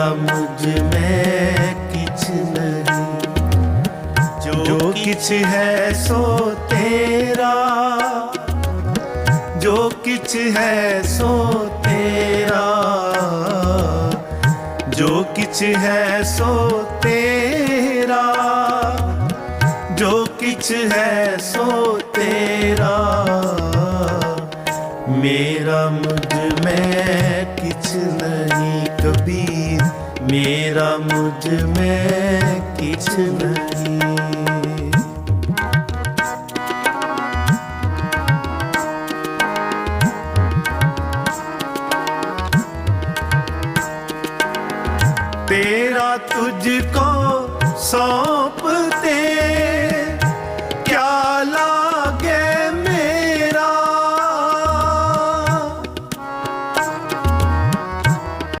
मेरा मुझमें किछ नहीं। जो किछ है सो तेरा। जो किछ है सो तेरा। जो किछ है सो तेरा। जो किछ है सो तेरा। मेरा मुझमें कबीर मेरा मुझमें किछ नहीं। तेरा तुझको सौंपते